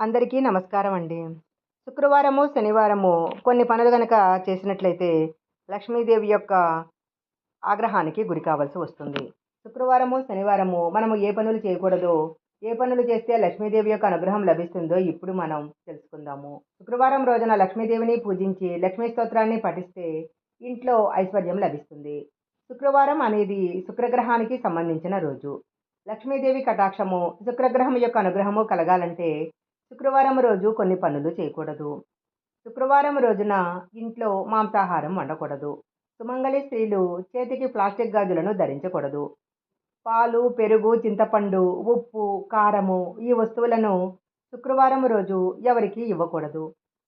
అందరికీ నమస్కారం అండి. శుక్రవారము శనివారము కొన్ని పనులు కనుక చేసినట్లయితే లక్ష్మీదేవి యొక్క ఆగ్రహానికి గురి కావాల్సి వస్తుంది. శుక్రవారము శనివారము మనము ఏ పనులు చేయకూడదో ఏ పనులు చేస్తే లక్ష్మీదేవి యొక్క అనుగ్రహం లభిస్తుందో ఇప్పుడు మనం తెలుసుకుందాము. శుక్రవారం రోజున లక్ష్మీదేవిని పూజించి లక్ష్మీ స్తోత్రాన్ని పఠిస్తే ఇంట్లో ఐశ్వర్యం లభిస్తుంది. శుక్రవారం అనేది శుక్రగ్రహానికి సంబంధించిన రోజు. లక్ష్మీదేవి కటాక్షము శుక్రగ్రహం యొక్క అనుగ్రహము కలగాలంటే శుక్రవారం రోజు కొన్ని పనులు చేయకూడదు. శుక్రవారం రోజున ఇంట్లో మాంసాహారం వండకూడదు. సుమంగళి స్త్రీలు చేతికి ప్లాస్టిక్ గాజులను ధరించకూడదు. పాలు పెరుగు చింతపండు ఉప్పు కారము ఈ వస్తువులను శుక్రవారం రోజు ఎవరికి ఇవ్వకూడదు.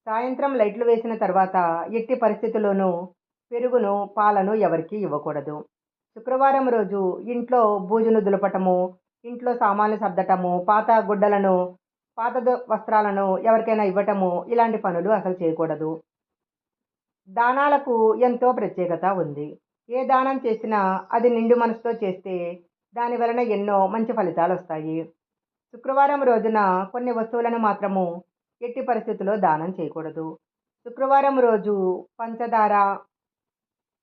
సాయంత్రం లైట్లు వేసిన తర్వాత ఎట్టి పరిస్థితుల్లోనూ పెరుగును పాలను ఎవరికి ఇవ్వకూడదు. శుక్రవారం రోజు ఇంట్లో బూజును దులపటము ఇంట్లో సామాన్లు సర్దటము పాత గుడ్డలను పాత వస్త్రాలను ఎవరికైనా ఇవ్వటము ఇలాంటి పనులు అసలు చేయకూడదు. దానాలకు ఎంతో ప్రత్యేకత ఉంది. ఏ దానం చేసినా అది నిండు మనసుతో చేస్తే దాని వలన ఎన్నో మంచి ఫలితాలు వస్తాయి. శుక్రవారం రోజున కొన్ని వస్తువులను మాత్రము ఎట్టి పరిస్థితుల్లో దానం చేయకూడదు. శుక్రవారం రోజు పంచదార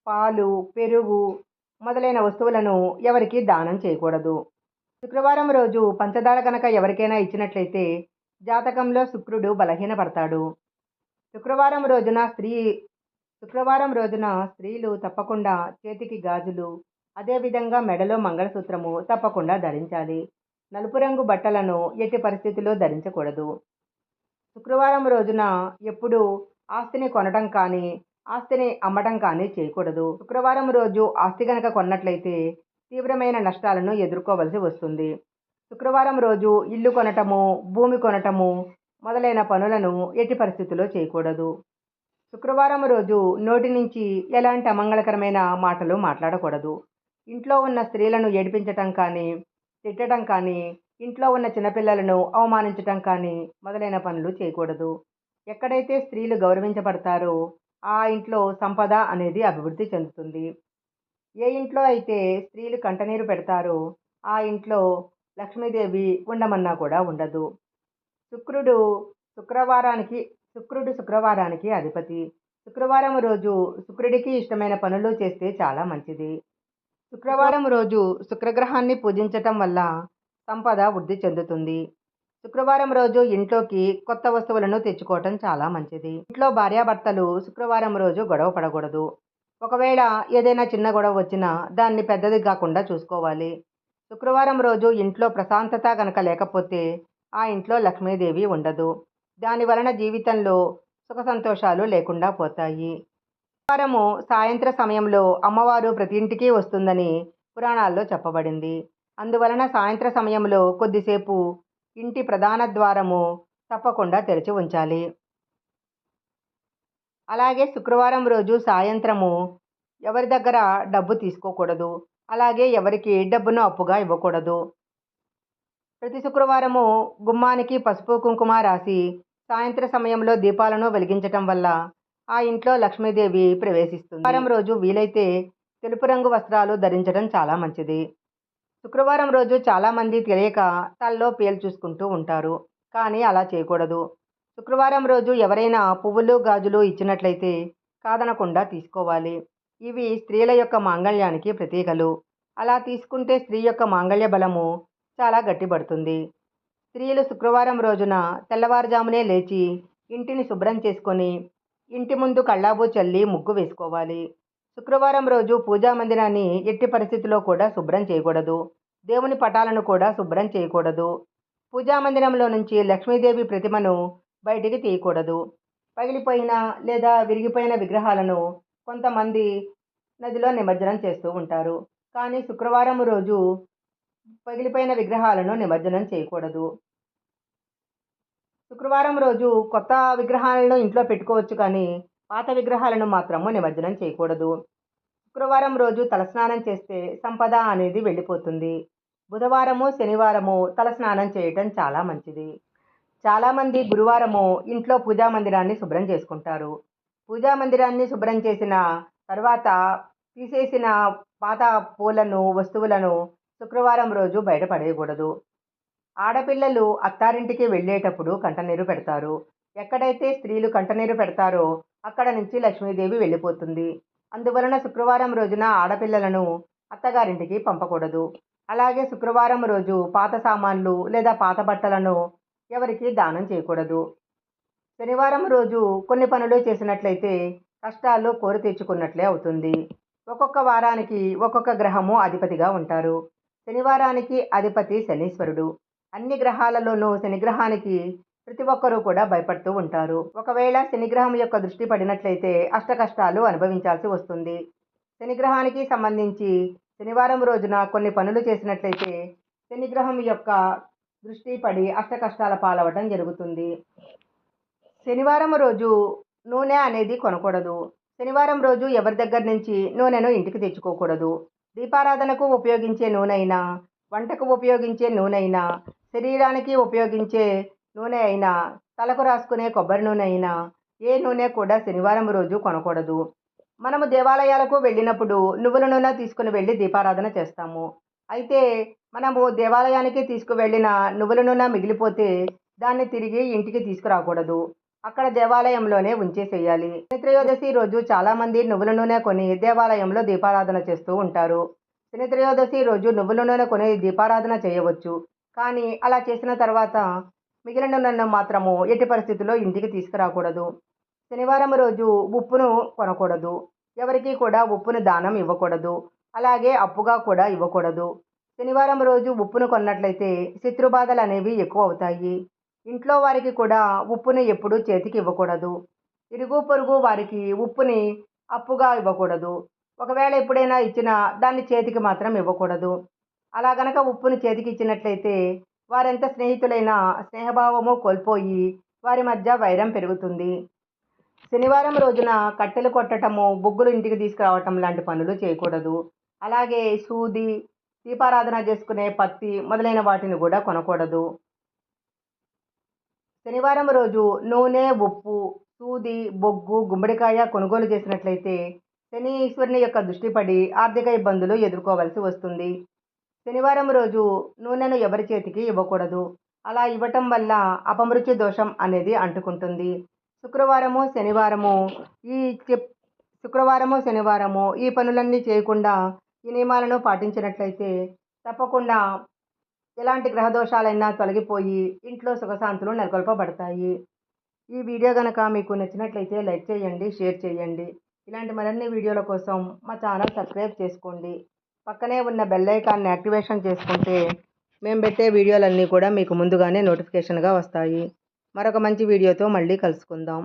పాలు పెరుగు మొదలైన వస్తువులను ఎవరికి దానం చేయకూడదు. శుక్రవారం రోజు పంచదార కనుక ఎవరికైనా ఇచ్చినట్లయితే జాతకంలో శుక్రుడు బలహీనపడతాడు. శుక్రవారం రోజున స్త్రీ శుక్రవారం రోజున స్త్రీలు తప్పకుండా చేతికి గాజులు అదేవిధంగా మెడలో మంగళసూత్రము తప్పకుండా ధరించాలి. నలుపు రంగు బట్టలను ఎట్టి పరిస్థితుల్లో ధరించకూడదు. శుక్రవారం రోజున ఎప్పుడూ ఆస్తిని కొనడం కానీ ఆస్తిని అమ్మటం కానీ చేయకూడదు. శుక్రవారం రోజు ఆస్తి కనుక కొన్నట్లయితే తీవ్రమైన నష్టాలను ఎదుర్కోవలసి వస్తుంది. శుక్రవారం రోజు ఇల్లు కొనటము భూమి కొనటము మొదలైన పనులను ఎట్టి పరిస్థితుల్లో చేయకూడదు. శుక్రవారం రోజు నోటి నుంచి ఎలాంటి అమంగళకరమైన మాటలు మాట్లాడకూడదు. ఇంట్లో ఉన్న స్త్రీలను ఏడిపించటం కానీ తిట్టడం కానీ ఇంట్లో ఉన్న చిన్నపిల్లలను అవమానించటం కానీ మొదలైన పనులు చేయకూడదు. ఎక్కడైతే స్త్రీలు గౌరవించబడతారో ఆ ఇంట్లో సంపద అనేది అభివృద్ధి చెందుతుంది. ఏ ఇంట్లో అయితే స్త్రీలు కంటనీరు పెడతారో ఆ ఇంట్లో లక్ష్మీదేవి ఉండమన్నా కూడా ఉండదు. శుక్రుడు శుక్రవారానికి శుక్రుడు శుక్రవారానికి అధిపతి. శుక్రవారం రోజు శుక్రుడికి ఇష్టమైన పనులు చేస్తే చాలా మంచిది. శుక్రవారం రోజు శుక్రగ్రహాన్ని పూజించటం వల్ల సంపద వృద్ధి చెందుతుంది. శుక్రవారం రోజు ఇంట్లోకి కొత్త వస్తువులను తెచ్చుకోవటం చాలా మంచిది. ఇంట్లో భార్యాభర్తలు శుక్రవారం రోజు గొడవ పడకూడదు. ఒకవేళ ఏదైనా చిన్న గొడవ వచ్చినా దాన్ని పెద్దది కాకుండా చూసుకోవాలి. శుక్రవారం రోజు ఇంట్లో ప్రశాంతత కనుక లేకపోతే ఆ ఇంట్లో లక్ష్మీదేవి ఉండదు. దాని వలన జీవితంలో సుఖ సంతోషాలు లేకుండా పోతాయి. శుక్రవారము సాయంత్ర సమయంలో అమ్మవారు ప్రతి ఇంటికి వస్తుందని పురాణాల్లో చెప్పబడింది. అందువలన సాయంత్ర సమయంలో కొద్దిసేపు ఇంటి ప్రధాన ద్వారము తప్పకుండా తెరిచి ఉంచాలి. అలాగే శుక్రవారం రోజు సాయంత్రము ఎవరి దగ్గర డబ్బు తీసుకోకూడదు అలాగే ఎవరికి డబ్బును అప్పుగా ఇవ్వకూడదు. ప్రతి శుక్రవారము గుమ్మానికి పసుపు కుంకుమ రాసి సాయంత్ర సమయంలో దీపాలను వెలిగించటం వల్ల ఆ ఇంట్లో లక్ష్మీదేవి ప్రవేశిస్తుంది. వారం రోజు వీలైతే తెలుపు రంగు వస్త్రాలు ధరించడం చాలా మంచిది. శుక్రవారం రోజు చాలామంది తెలియక తలలో పేలు చూసుకుంటూ ఉంటారు కానీ అలా చేయకూడదు. శుక్రవారం రోజు ఎవరైనా పువ్వులు గాజులు ఇచ్చినట్లయితే కాదనకుండా తీసుకోవాలి. ఇవి స్త్రీల యొక్క మాంగళ్యానికి ప్రతీకలు. అలా తీసుకుంటే స్త్రీ యొక్క మాంగళ్య బలము చాలా గట్టిపడుతుంది. స్త్రీలు శుక్రవారం రోజున తెల్లవారుజామునే లేచి ఇంటిని శుభ్రం చేసుకొని ఇంటి ముందు కళ్ళాబు చల్లి ముగ్గు వేసుకోవాలి. శుక్రవారం రోజు పూజా మందిరాన్ని ఎట్టి పరిస్థితిలో కూడా శుభ్రం చేయకూడదు. దేవుని పటాలను కూడా శుభ్రం చేయకూడదు. పూజా మందిరంలో నుంచి లక్ష్మీదేవి ప్రతిమను బయటికి తీయకూడదు. పగిలిపోయిన లేదా విరిగిపోయిన విగ్రహాలను కొంతమంది నదిలో నిమజ్జనం చేస్తూ ఉంటారు. కానీ శుక్రవారం రోజు పగిలిపోయిన విగ్రహాలను నిమజ్జనం చేయకూడదు. శుక్రవారం రోజు కొత్త విగ్రహాలను ఇంట్లో పెట్టుకోవచ్చు కానీ పాత విగ్రహాలను మాత్రము నిమజ్జనం చేయకూడదు. శుక్రవారం రోజు తలస్నానం చేస్తే సంపద అనేది వెళ్ళిపోతుంది. బుధవారము శనివారము తలస్నానం చేయటం చాలా మంచిది. చాలామంది గురువారము ఇంట్లో పూజా మందిరాన్ని శుభ్రం చేసుకుంటారు. పూజా మందిరాన్ని శుభ్రం చేసిన తర్వాత తీసేసిన పాత పూలను వస్తువులను శుక్రవారం రోజు బయట పడేయకూడదు. ఆడపిల్లలు అత్తారింటికి వెళ్ళేటప్పుడు కంటనీరు పెడతారు. ఎక్కడైతే స్త్రీలు కంటనీరు పెడతారో అక్కడ నుంచి లక్ష్మీదేవి వెళ్ళిపోతుంది. అందువలన శుక్రవారం రోజున ఆడపిల్లలను అత్తగారింటికి పంపకూడదు. అలాగే శుక్రవారం రోజు పాత సామాన్లు లేదా పాత బట్టలను ఎవరికి దానం చేయకూడదు. శనివారం రోజు కొన్ని పనులు చేసినట్లయితే కష్టాలు కోరి తెచ్చుకున్నట్లే అవుతుంది. ఒక్కొక్క వారానికి ఒక్కొక్క గ్రహము అధిపతిగా ఉంటారు. శనివారానికి అధిపతి శనీశ్వరుడు. అన్ని గ్రహాలలోనూ శనిగ్రహానికి ప్రతి ఒక్కరూ కూడా భయపడుతూ ఉంటారు. ఒకవేళ శనిగ్రహం యొక్క దృష్టి పడినట్లయితే అష్ట కష్టాలు అనుభవించాల్సి వస్తుంది. శనిగ్రహానికి సంబంధించి శనివారం రోజున కొన్ని పనులు చేసినట్లయితే శనిగ్రహం యొక్క దృష్టి పడి అష్ట కష్టాల పాలవటం జరుగుతుంది. శనివారం రోజు నూనె అనేది కొనకూడదు. శనివారం రోజు ఎవరి దగ్గర నుంచి నూనెను ఇంటికి తెచ్చుకోకూడదు. దీపారాధనకు ఉపయోగించే నూనె అయినా వంటకు ఉపయోగించే నూనె అయినా శరీరానికి ఉపయోగించే నూనె అయినా తలకు రాసుకునే కొబ్బరి నూనె అయినా ఏ నూనె కూడా శనివారం రోజు కొనకూడదు. మనము దేవాలయాలకు వెళ్ళినప్పుడు నువ్వుల నూనె తీసుకుని వెళ్ళి దీపారాధన చేస్తాము. అయితే మనము దేవాలయానికి తీసుకువెళ్ళిన నువ్వుల నూనె మిగిలిపోతే దాన్ని తిరిగి ఇంటికి తీసుకురాకూడదు. అక్కడ దేవాలయంలోనే ఉంచేసేయాలి. శనిత్రయోదశి రోజు చాలామంది నువ్వుల నూనె కొని దేవాలయంలో దీపారాధన చేస్తూ ఉంటారు. శనిత్రయోదశి రోజు నువ్వుల నూనె కొని దీపారాధన చేయవచ్చు. కానీ అలా చేసిన తర్వాత మిగిలిన నూనెను మాత్రము ఎట్టి పరిస్థితుల్లో ఇంటికి తీసుకురాకూడదు. శనివారం రోజు ఉప్పును కొనకూడదు. ఎవరికీ కూడా ఉప్పును దానం ఇవ్వకూడదు. అలాగే అప్పుగా కూడా ఇవ్వకూడదు. శనివారం రోజు ఉప్పును కొన్నట్లయితే శత్రుబాధలు అనేవి ఎక్కువ అవుతాయి ఇంట్లో వారికి కూడా ఉప్పుని ఎప్పుడూ చేతికి ఇవ్వకూడదు. ఇరుగు పొరుగు వారికి ఉప్పుని అప్పుగా ఇవ్వకూడదు. ఒకవేళ ఎప్పుడైనా ఇచ్చినా దాన్ని చేతికి మాత్రం ఇవ్వకూడదు. అలా గనక ఉప్పుని చేతికి ఇచ్చినట్లయితే వారెంత స్నేహితులైనా స్నేహభావము కోల్పోయి వారి మధ్య వైరం పెరుగుతుంది. శనివారం రోజున కట్టెలు కొట్టటము బొగ్గులు ఇంటికి తీసుకురావటం లాంటి పనులు చేయకూడదు. అలాగే సూది దీపారాధన చేసుకునే పత్తి మొదలైన వాటిని కూడా కొనకూడదు. శనివారం రోజు నూనె ఉప్పు సూది బొగ్గు గుమ్మడికాయ కొనుగోలు చేసినట్లయితే శని ఈశ్వరుని యొక్క దృష్టి పడి ఆర్థిక ఇబ్బందులు ఎదుర్కోవాల్సి వస్తుంది. శనివారం రోజు నూనెను ఎవరి చేతికి ఇవ్వకూడదు. అలా ఇవ్వటం వల్ల అపమృత్యు దోషం అనేది అంటుకుంటుంది. శుక్రవారము శనివారము ఈ చెప్ శుక్రవారము శనివారము ఈ పనులన్నీ చేయకుండా ఈ నియమాలను పాటించినట్లయితే తప్పకుండా ఎలాంటి గ్రహదోషాలైనా తొలగిపోయి ఇంట్లో సుఖశాంతులు నెలకొల్పబడతాయి. ఈ వీడియో కనుక మీకు నచ్చినట్లయితే లైక్ చేయండి షేర్ చేయండి. ఇలాంటి మరిన్ని వీడియోల కోసం మా ఛానల్ సబ్స్క్రైబ్ చేసుకోండి. పక్కనే ఉన్న బెల్ ఐకాన్ని యాక్టివేషన్ చేసుకుంటే మేము పెట్టే వీడియోలన్నీ కూడా మీకు ముందుగానే నోటిఫికేషన్గా వస్తాయి. మరొక మంచి వీడియోతో మళ్ళీ కలుసుకుందాం.